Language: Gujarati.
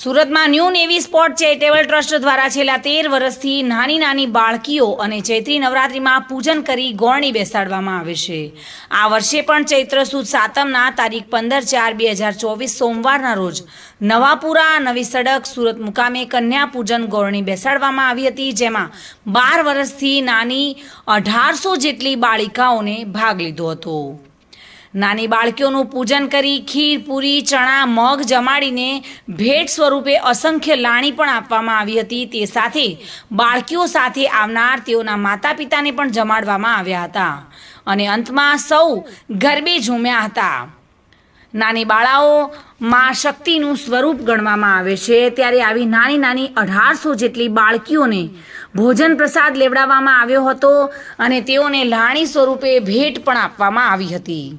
સુરતમાં new navy sport charitable trust દ્વારા છેલ્લા તેર વર્ષથી નાની નાની બાળકીઓ અને ચૈત્રી નવરાત્રિમાં પૂજન કરી ગોળણી બેસાડવામાં આવે છે. આ વર્ષે પણ ચૈત્ર સુદ સાતમના તારીખ પંદર ચાર બે હજાર ચોવીસ સોમવારના રોજ નવાપુરા નવી સડક સુરત મુકામે કન્યા પૂજન ગોળણી બેસાડવામાં આવી હતી, જેમાં બાર વર્ષથી નાની અઢારસો જેટલી બાળિકાઓને ભાગ લીધો હતો. નાની બાળકીઓનું પૂજન કરી ખીર, પૂરી, ચણા, મગ જમાડીને ભેટ સ્વરૂપે અસંખ્ય લાણી પણ આપવામાં આવી હતી. તે સાથે બાળકીઓ સાથે આવનાર તેઓના માતા પિતાને પણ જમાડવામાં આવ્યા હતા. અને અંતમાં સૌ ગરબે ઝૂમ્યા હતા. નાની બાળાઓ માં શક્તિનું સ્વરૂપ ગણવામાં આવે છે. ત્યારે આવી નાની નાની અઢારસો જેટલી બાળકીઓને ભોજન પ્રસાદ લેવડાવવામાં આવ્યો હતો અને તેઓને લાણી સ્વરૂપે ભેટ પણ આપવામાં આવી હતી.